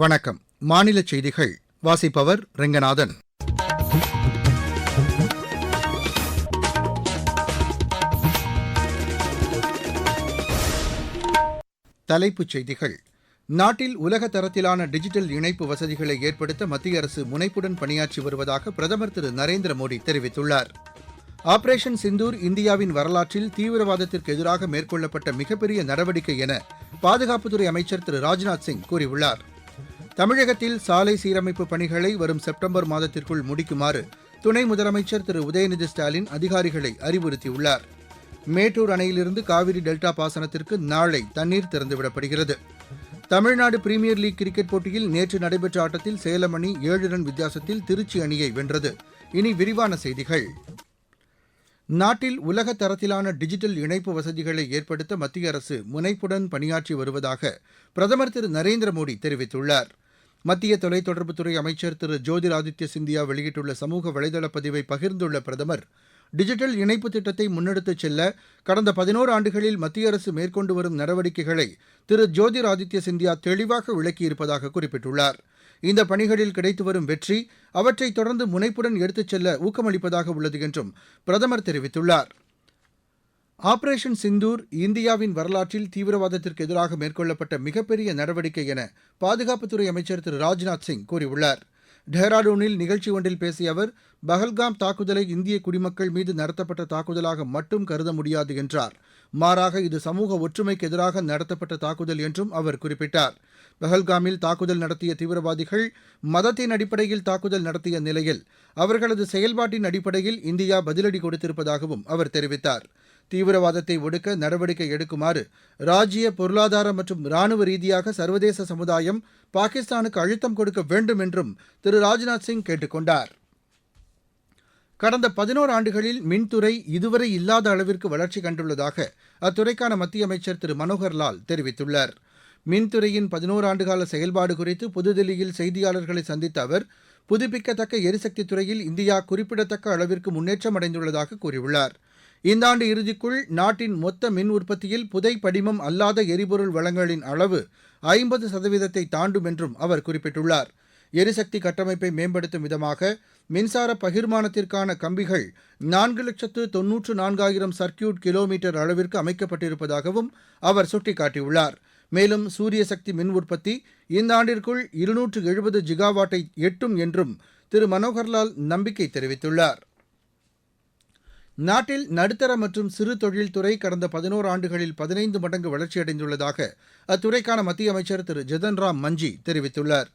வணக்கம். மாநில செய்திகள் வாசிப்பவர் ரெங்கநாதன். தலைப்புச் செய்திகள். நாட்டில் உலக தரத்திலான டிஜிட்டல் இணைப்பு வசதிகளை ஏற்படுத்த மத்திய அரசு முனைப்புடன் பணியாற்றி வருவதாக பிரதமர் திரு நரேந்திர மோடி தெரிவித்துள்ளார். ஆபரேஷன் சிந்தூர் இந்தியாவின் வரலாற்றில் தீவிரவாதத்திற்கு எதிராக மேற்கொள்ளப்பட்ட மிகப்பெரிய நடவடிக்கை என பாதுகாப்புத்துறை அமைச்சர் திரு ராஜ்நாத் சிங் கூறியுள்ளார். தமிழகத்தில் சாலை சீரமைப்பு பணிகளை வரும் செப்டம்பர் மாதத்திற்குள் முடிக்குமாறு துணை முதலமைச்சர் திரு. உதயநிதி ஸ்டாலின் அதிகாரிகளை அறிவுறுத்தியுள்ளார். மேட்டூர் அணையிலிருந்து காவிரி டெல்டா பாசனத்திற்கு நாளை தண்ணீர் திறந்துவிடப்படுகிறது. தமிழ்நாடு பிரீமியர் லீக் கிரிக்கெட் போட்டியில் நேற்று நடைபெற்ற ஆட்டத்தில் சேலம் அணி ஏழு ரன் வித்தியாசத்தில் திருச்சி அணியை வென்றது. இனி விரிவான செய்திகள். நாட்டில் உலக தரத்திலான டிஜிட்டல் இணைப்பு வசதிகளை ஏற்படுத்த மத்திய அரசு முனைப்புடன் பணியாற்றி வருவதாக பிரதமர் திரு. நரேந்திர மோடி தெரிவித்துள்ளார். மத்திய தொலைத்தொடர்புத்துறை அமைச்சர் திரு ஜோதிராதித்ய சிந்தியா வெளியிட்டுள்ள சமூக வலைதள பதிவை பகிர்ந்துள்ள பிரதமர் டிஜிட்டல் இணைப்பு திட்டத்தை முன்னெடுத்துச் செல்ல கடந்த பதினோரு ஆண்டுகளில் மத்திய அரசு மேற்கொண்டு வரும் நடவடிக்கைகளை திரு ஜோதிராதித்ய சிந்தியா தெளிவாக விளக்கியிருப்பதாக குறிப்பிட்டுள்ளார். இந்த பணிகளில் கிடைத்து வரும் வெற்றி அவற்றை தொடர்ந்து முனைப்புடன் எடுத்துச் செல்ல ஊக்கமளிப்பதாக உள்ளது என்றும் பிரதமர் தெரிவித்துள்ளார். ஆபரேஷன் சிந்தூர் இந்தியாவின் வரலாற்றில் தீவிரவாதத்திற்கு எதிராக மேற்கொள்ளப்பட்ட மிகப்பெரிய நடவடிக்கை என பாதுகாப்புத்துறை அமைச்சர் திரு ராஜ்நாத் சிங் கூறியுள்ளார். டேராடூனில் நிகழ்ச்சி ஒன்றில் பேசிய அவர் பஹல்காம் தாக்குதலை இந்திய குடிமக்கள் மீது நடத்தப்பட்ட தாக்குதலாக மட்டும் கருத முடியாது என்றார். மாறாக இது சமூக ஒற்றுமைக்கு எதிராக நடத்தப்பட்ட தாக்குதல் என்றும் அவர் குறிப்பிட்டார். பஹல்காமில் தாக்குதல் நடத்திய தீவிரவாதிகள் மதத்தின் அடிப்படையில் தாக்குதல் நடத்திய நிலையில் அவர்களது செயல்பாட்டின் அடிப்படையில் இந்தியா பதிலடி கொடுத்திருப்பதாகவும் அவர் தெரிவித்தார். தீவிரவாதத்தை ஒடுக்க நடவடிக்கை எடுக்குமாறு ராஜ்ய பொருளாதார மற்றும் ராணுவ ரீதியாக சர்வதேச சமுதாயம் பாகிஸ்தானுக்கு அழுத்தம் கொடுக்க வேண்டும் என்றும் திரு ராஜ்நாத் சிங் கேட்டுக் கொண்டார். கடந்த பதினோரு ஆண்டுகளில் மின்துறை இதுவரை இல்லாத அளவிற்கு வளர்ச்சி கண்டுள்ளதாக அத்துறைக்கான மத்திய அமைச்சர் திரு மனோகர் லால் தெரிவித்துள்ளார். மின்துறையின் பதினோரு ஆண்டுகால செயல்பாடு குறித்து புதுதில்லியில் செய்தியாளர்களை சந்தித்த அவர் புதுப்பிக்கத்தக்க எரிசக்தி துறையில் இந்தியா குறிப்பிடத்தக்க அளவிற்கு முன்னேற்றம் அடைந்துள்ளதாக கூறியுள்ளார். இந்த ஆண்டு இறுதிக்குள் நாட்டின் மொத்த மின் உற்பத்தியில் புதை படிமம் அல்லாத எரிபொருள் வளங்களின் அளவு ஐம்பது சதவீதத்தை தாண்டும் என்றும் அவர் குறிப்பிட்டுள்ளார். எரிசக்தி கட்டமைப்பை மேம்படுத்தும் விதமாக மின்சார பகிர்மானத்திற்கான கம்பிகள் நான்கு லட்சத்து தொன்னூற்று நான்காயிரம் சர்க்கியூட் கிலோமீட்டர் அளவிற்கு அமைக்கப்பட்டிருப்பதாகவும் அவர் சுட்டிக்காட்டியுள்ளார். மேலும் சூரிய சக்தி மின் உற்பத்தி இந்த ஆண்டிற்குள் இருநூற்று எழுபது ஜிகாவாட்டை எட்டும் என்றும் திரு மனோகர்லால் நம்பிக்கை தெரிவித்துள்ளார். நாட்டில் நடுத்தர மற்றும் சிறு தொழில்துறை கடந்த பதினோரு ஆண்டுகளில் பதினைந்து மடங்கு வளர்ச்சியடைந்துள்ளதாக அத்துறைக்கான மத்திய அமைச்சர் திரு. ஜிதன் ராம் மஞ்சி தெரிவித்துள்ளார்.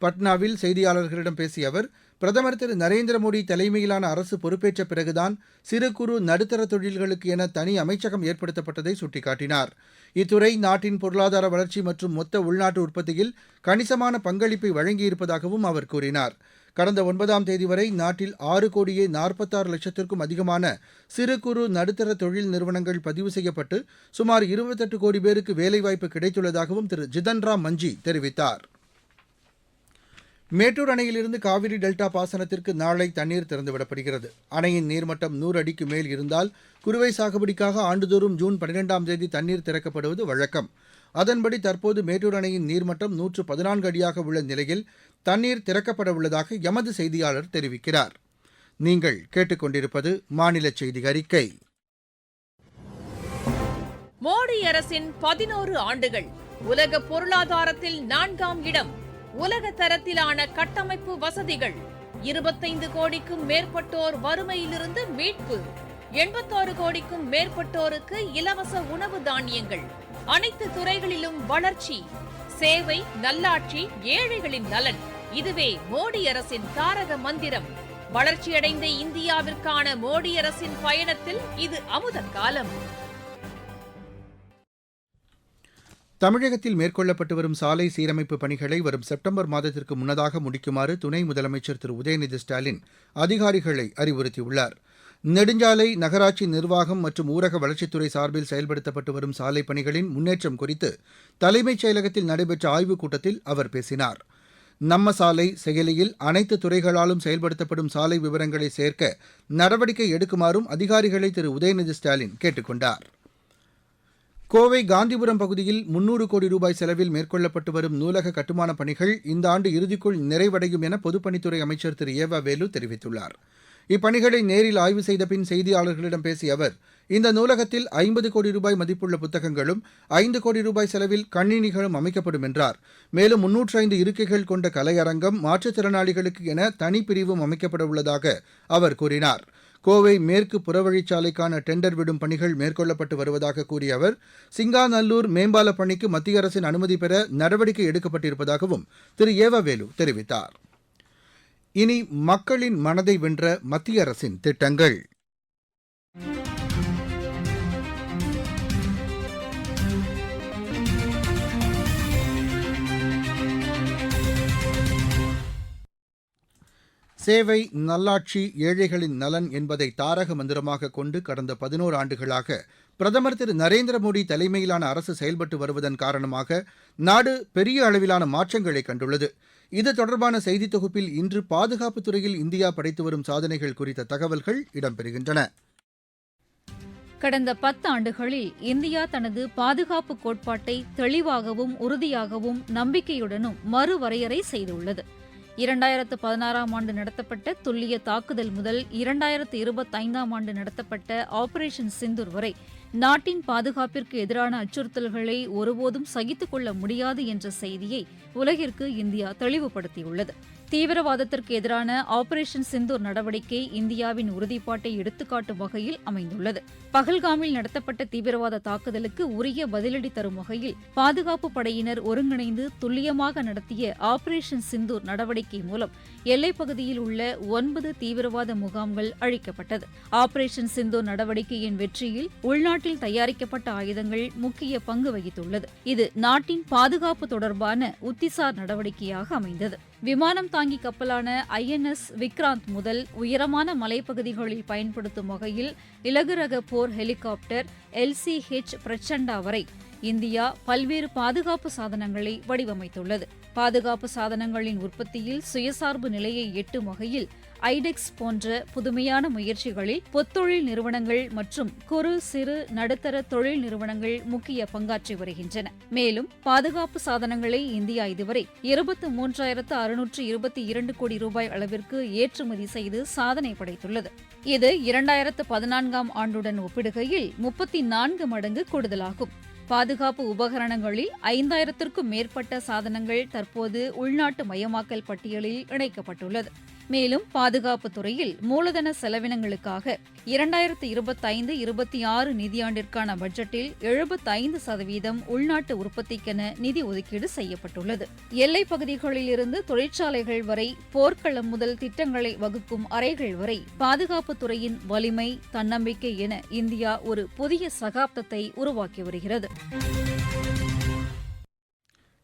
பட்னாவில் செய்தியாளர்களிடம் பேசிய அவர் பிரதமர் திரு. நரேந்திர மோடி தலைமையிலான அரசு பொறுப்பேற்ற பிறகுதான் சிறு குறு நடுத்தர தொழில்களுக்கு என தனி அமைச்சகம் ஏற்படுத்தப்பட்டதை சுட்டிக்காட்டினார். இத்துறை நாட்டின் பொருளாதார வளர்ச்சி மற்றும் மொத்த உள்நாட்டு உற்பத்தியில் கணிசமான பங்களிப்பை வழங்கியிருப்பதாகவும் அவர் கூறினார். கடந்த ஒன்பதாம் தேதி வரை நாட்டில் ஆறு கோடியே நாற்பத்தாறு லட்சத்திற்கும் அதிகமான சிறு குறு நடுத்தர தொழில் நிறுவனங்கள் பதிவு செய்யப்பட்டு சுமார் இருபத்தெட்டு கோடி பேருக்கு வேலைவாய்ப்பு கிடைத்துள்ளதாகவும் திரு ஜிதன் ராம் மஞ்சி தெரிவித்தார். மேட்டூர் அணையிலிருந்து காவிரி டெல்டா பாசனத்திற்கு நாளை தண்ணீர் திறந்துவிடப்படுகிறது. அணையின் நீர்மட்டம் நூறு அடிக்கு மேல் இருந்தால் குறுவை சாகுபடிக்காக ஆண்டுதோறும் ஜூன் பன்னிரெண்டாம் தேதி தண்ணீர் திறக்கப்படுவது வழக்கம். அதன்படி தற்போது மேட்டூர் அணையின் நீர்மட்டம் நூற்று பதினான்கு அடியாக உள்ள நிலையில் தண்ணீர் திறக்கப்பட உள்ளதாக எமது செய்தியாளர் தெரிவிக்கிறார். நீங்கள் கேட்டுக்கொண்டிருப்பது மாநில செய்தி அறிக்கை. மோடி அரசின் பதினோரு ஆண்டுகள் உலக பொருளாதாரத்தில் நான்காம் இடம் உலக தரத்திலான கட்டமைப்பு வசதிகள் இருபத்தைந்து கோடிக்கும் மேற்பட்டோர் வறுமையிலிருந்து மீட்பு எண்பத்தாறு கோடிக்கும் மேற்பட்டோருக்கு இலவச உணவு தானியங்கள் அனைத்து துறைகளிலும் வளர்ச்சி சேவை நல்லாட்சி ஏழைகளின் நலன். இதுவே மோடி அரசின் தாரக மந்திரம். வளர்ச்சியடைந்த இந்தியாவிற்கான மோடி அரசின் பயணத்தில் இது அமுத காலம். தமிழகத்தில் மேற்கொள்ளப்பட்டு வரும் சாலை சீரமைப்பு பணிகளை வரும் செப்டம்பர் மாதத்திற்கு முன்னதாக முடிக்குமாறு துணை முதலமைச்சர் திரு. உதயநிதி ஸ்டாலின் அதிகாரிகளை அறிவுறுத்தியுள்ளார். நெடுஞ்சாலை நகராட்சி நிர்வாகம் மற்றும் ஊரக வளர்ச்சித்துறை சார்பில் செயல்படுத்தப்பட்டு வரும் சாலை பணிகளின் முன்னேற்றம் குறித்து தலைமைச் செயலகத்தில் நடைபெற்ற ஆய்வுக் கூட்டத்தில் அவர் பேசினார். நம்ம சாலை செயலியில் அனைத்து துறைகளாலும் செயல்படுத்தப்படும் சாலை விவரங்களை சேர்க்க நடவடிக்கை எடுக்குமாறும் அதிகாரிகளை திரு. உதயநிதி ஸ்டாலின் கேட்டுக் கொண்டார் கோவை காந்திபுரம் பகுதியில் முன்னூறு கோடி ரூபாய் செலவில் மேற்கொள்ளப்பட்டு வரும் நூலக கட்டுமானப் பணிகள் இந்த ஆண்டு இறுதிக்குள் நிறைவடையும் என பொதுப்பணித்துறை அமைச்சர் திரு. ஏவா வேலு தெரிவித்துள்ளார். இப்பணிகளை நேரில் ஆய்வு செய்த பின் செய்தியாளர்களிடம் பேசிய அவர் இந்த நூலகத்தில் ஐம்பது கோடி ரூபாய் மதிப்புள்ள புத்தகங்களும் ஐந்து கோடி ரூபாய் செலவில் கணினிகளும் அமைக்கப்படும் என்றார். மேலும் முன்னூற்று ஐந்து இருக்கைகள் கொண்ட கலையரங்கம் மாற்றுத்திறனாளிகளுக்கு என தனிப்பிரிவும் அமைக்கப்பட உள்ளதாக அவர் கூறினார். கோவை மேற்கு புறவழிச்சாலைக்கான டெண்டர் விடும் பணிகள் மேற்கொள்ளப்பட்டு வருவதாக கூறிய அவர் சிங்காநல்லூர் மேம்பால பணிக்கு மத்திய அரசின் அனுமதி பெற நடவடிக்கை எடுக்கப்பட்டிருப்பதாகவும் திரு. ஏவவேலு தெரிவித்தார். இனி மக்களின் மனதை வென்ற மத்திய அரசின் திட்டங்கள். சேவை நல்லாட்சி ஏழைகளின் நலன் என்பதை தாரக மந்திரமாக கொண்டு கடந்த பதினோரு ஆண்டுகளாக பிரதமர் திரு நரேந்திர மோடி தலைமையிலான அரசு செயல்பட்டு வருவதன் காரணமாக நாடு பெரிய அளவிலான மாற்றங்களை கண்டுள்ளது. இது தொடர்பான செய்தி தொகுப்பில் இன்று பாதுகாப்புத் துறையில் இந்தியா படைத்து வரும் சாதனைகள் குறித்த தகவல்கள் இடம்பெறுகின்றன. கடந்த பத்து ஆண்டுகளில் இந்தியா தனது பாதுகாப்பு கோட்பாட்டை தெளிவாகவும் உறுதியாகவும் நம்பிக்கையுடனும் மறுவரையறை செய்துள்ளது. இரண்டாயிரத்து பதினாறாம் ஆண்டு நடத்தப்பட்ட துல்லிய தாக்குதல் முதல் இரண்டாயிரத்து இருபத்தைந்தாம் ஆண்டு நடத்தப்பட்ட ஆபரேஷன் சிந்தூர் வரை நாட்டின் பாதுகாப்பிற்கு எதிரான அச்சுறுத்தல்களை ஒருபோதும் சகித்துக் கொள்ள முடியாது என்ற செய்தியை உலகிற்கு இந்தியா தெளிவுபடுத்தியுள்ளது. தீவிரவாதத்திற்கு எதிரான ஆபரேஷன் சிந்தூர் நடவடிக்கை இந்தியாவின் உறுதிப்பாட்டை எடுத்துக்காட்டும் வகையில் அமைந்துள்ளது. பகல்காமில் நடத்தப்பட்ட தீவிரவாத தாக்குதலுக்கு உரிய பதிலடி தரும் வகையில் பாதுகாப்பு படையினர் ஒருங்கிணைந்து துல்லியமாக நடத்திய ஆபரேஷன் சிந்தூர் நடவடிக்கை மூலம் எல்லைப் பகுதியில் உள்ள ஒன்பது தீவிரவாத முகாம்கள் அழிக்கப்பட்டது. ஆபரேஷன் சிந்தூர் நடவடிக்கையின் வெற்றியில் உள்நாட்டில் தயாரிக்கப்பட்ட ஆயுதங்கள் முக்கிய பங்கு வகித்துள்ளது. இது நாட்டின் பாதுகாப்பு தொடர்பான உத்திசார் நடவடிக்கையாக அமைந்தது. விமானம் தாங்கி கப்பலான ஐஎன்எஸ் விக்ராந்த் முதல் உயரமான மலைப்பகுதிகளில் பயன்படுத்தும் வகையில் இலகு ரக போர் ஹெலிகாப்டர் எல்சிஹெச் பிரச்சண்டா வரை இந்தியா பல்வேறு பாதுகாப்பு சாதனங்களை வடிவமைத்துள்ளது. பாதுகாப்பு சாதனங்களின் உற்பத்தியில் சுயசார்பு நிலையை எட்டும் வகையில் ஐடெக்ஸ் போன்ற புதுமையான முயற்சிகளில் பொத்தொழில் நிறுவனங்கள் மற்றும் குறு சிறு நடுத்தர தொழில் நிறுவனங்கள் முக்கிய பங்காற்றி வருகின்றன. மேலும் பாதுகாப்பு சாதனங்களை இந்தியா இதுவரை இருபத்து மூன்றாயிரத்து அறுநூற்று இருபத்தி இரண்டு கோடி ரூபாய் அளவிற்கு ஏற்றுமதி செய்து சாதனை படைத்துள்ளது. இது இரண்டாயிரத்து பதினான்காம் ஆண்டுடன் ஒப்பிடுகையில் முப்பத்தி நான்கு மடங்கு கூடுதலாகும். பாதுகாப்பு உபகரணங்களில் ஐந்தாயிரத்திற்கும் மேற்பட்ட சாதனங்கள் தற்போது உள்நாட்டு மயமாக்கல் பட்டியலில் இணைக்கப்பட்டுள்ளது. மேலும் பாதுகாப்பு துறையில் மூலதன செலவினங்களுக்காக இரண்டாயிரத்து இருபத்தைந்து இருபத்தி ஆறு நிதியாண்டிற்கான பட்ஜெட்டில் எழுபத்தைந்து சதவீதம் உள்நாட்டு உற்பத்திக்கென நிதி ஒதுக்கீடு செய்யப்பட்டுள்ளது. எல்லைப் பகுதிகளில் இருந்து தொழிற்சாலைகள் வரை போர்க்களம் முதல் திட்டங்களை வகுக்கும் அறைகள் வரை பாதுகாப்பு துறையின் வலிமை தன்னம்பிக்கை என இந்தியா ஒரு புதிய சகாப்தத்தை உருவாக்கி வருகிறது.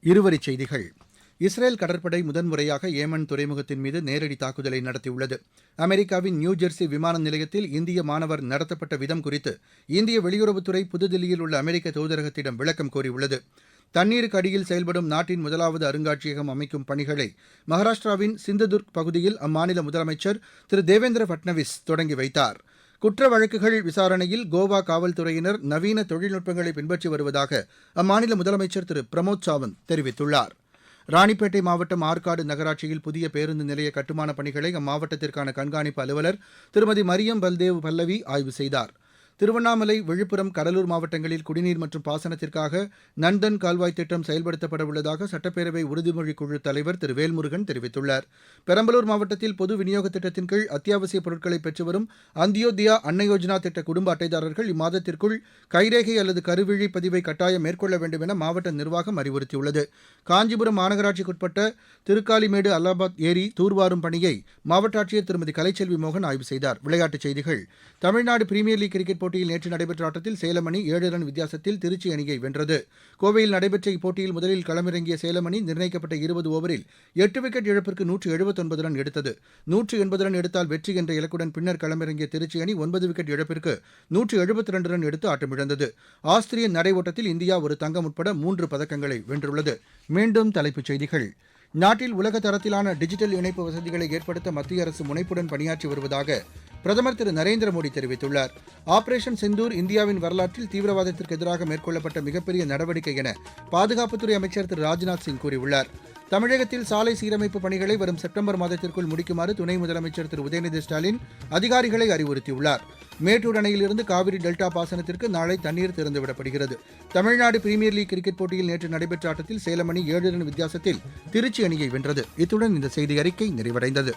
இருவரிச் செய்திகள். இஸ்ரேல் கடற்படை முதன்முறையாக ஏமன் துறைமுகத்தின் மீது நேரடி தாக்குதலை நடத்தியுள்ளது. அமெரிக்காவின் நியூ ஜெர்சி விமான நிலையத்தில் இந்திய மாணவர் நடத்தப்பட்ட விதம் குறித்து இந்திய வெளியுறவுத்துறை புதுதில்லியில் உள்ள அமெரிக்க தூதரகத்திடம் விளக்கம் கோரியுள்ளது. தண்ணீருக்கு அடியில் செயல்படும் நாட்டின் முதலாவது அருங்காட்சியகம் அமைக்கும் பணிகளை மகாராஷ்டிராவின் சிந்ததுர்க் பகுதியில் அம்மாநில முதலமைச்சர் திரு தேவேந்திர பட்னவிஸ் தொடங்கி வைத்தார். குற்ற வழக்குகள் விசாரணையில் கோவா காவல்துறையினர் நவீன தொழில்நுட்பங்களை பின்பற்றி வருவதாக அம்மாநில முதலமைச்சர் திரு பிரமோத் சாவந்த் தெரிவித்துள்ளார். ராணிப்பேட்டை மாவட்டம் ஆற்காடு நகராட்சியில் புதிய பேருந்து நிலைய கட்டுமானப் பணிகளை அம்மாவட்டத்திற்கான கண்காணிப்பு அலுவலர் திருமதி மரியம் பல்தேவ் பல்லவி ஆய்வு செய்தார். திருவண்ணாமலை விழுப்புரம் கடலூர் மாவட்டங்களில் குடிநீர் மற்றும் பாசனத்திற்காக நந்தன் கால்வாய் திட்டம் செயல்படுத்தப்பட உள்ளதாக சட்டப்பேரவை உறுதிமொழி குழு தலைவர் திரு. வேல்முருகன் தெரிவித்துள்ளார். பெரம்பலூர் மாவட்டத்தில் பொது விநியோக திட்டத்தின் கீழ் அத்தியாவசிய பொருட்களை பெற்று வரும் அந்தியோதயா அன்ன யோஜனா திட்ட குடும்ப அட்டைதாரர்கள் இம்மாதத்திற்குள் கைரேகை அல்லது கருவிழி பதிவை கட்டாயம் மேற்கொள்ள வேண்டும் என மாவட்ட நிர்வாகம் அறிவுறுத்தியுள்ளது. காஞ்சிபுரம் மாநகராட்சிக்குட்பட்ட திருக்காலிமேடு அல்லாபாத் ஏரி தூர்வாரும் பணியை மாவட்ட ஆட்சியர் திருமதி கலைச்செல்வி மோகன் ஆய்வு செய்தார். விளையாட்டுச் செய்திகள். தமிழ்நாடு பிரீமியர் லீக் கிரிக்கெட் போட்டியில் நேற்று நடைபெற்ற ஆட்டத்தில் சேலம் அணி ஏழு ரன் வித்தியாசத்தில் திருச்சி அணியை வென்றது. கோவையில் நடைபெற்ற இப்போட்டியில் முதலில் களமிறங்கிய சேலம் அணி நிர்ணயிக்கப்பட்ட இருபது ஓவரில் எட்டு விக்கெட் இழப்பிற்கு நூற்று எழுபத்தொன்பது ரன் எடுத்தது. நூற்று எண்பது ரன் எடுத்தால் வெற்றி என்ற இலக்குடன் பின்னர் களமிறங்கிய திருச்சி அணி ஒன்பது விக்கெட் இழப்பிற்கு நூற்று எழுபத்தி ரெண்டு ரன் எடுத்து ஆட்டமிழந்தது. ஆஸ்திரியன் நடை ஓட்டத்தில் இந்தியா ஒரு தங்கம் உட்பட மூன்று பதக்கங்களை வென்றுள்ளது. மீண்டும் தலைப்புச் செய்திகள். நாட்டில் உலக தரத்திலான டிஜிட்டல் இணைப்பு வசதிகளை ஏற்படுத்த மத்திய அரசு முனைப்புடன் பணியாற்றி வருவதாக பிரதமர் திரு நரேந்திர மோடி தெரிவித்துள்ளார். ஆபரேஷன் செந்தூர் இந்தியாவின் வரலாற்றில் தீவிரவாதத்திற்கு எதிராக மேற்கொள்ளப்பட்ட மிகப்பெரிய நடவடிக்கை என பாதுகாப்புத்துறை அமைச்சர் திரு ராஜ்நாத் சிங் கூறியுள்ளார். தமிழகத்தில் சாலை சீரமைப்பு பணிகளை வரும் செப்டம்பர் மாதத்திற்குள் முடிக்குமாறு துணை முதலமைச்சர் திரு. உதயநிதி ஸ்டாலின் அதிகாரிகளை அறிவுறுத்தியுள்ளார். மேட்டூர் அணையிலிருந்து காவிரி டெல்டா பாசனத்திற்கு நாளை தண்ணீர் திறந்துவிடப்படுகிறது. தமிழ்நாடு பிரீமியர் லீக் கிரிக்கெட் போட்டியில் நேற்று நடைபெற்ற ஆட்டத்தில் சேலம் அணி ஏழு ரன் வித்தியாசத்தில் திருச்சி அணியை வென்றது. இத்துடன் இந்த செய்தி அறிக்கை நிறைவடைந்தது.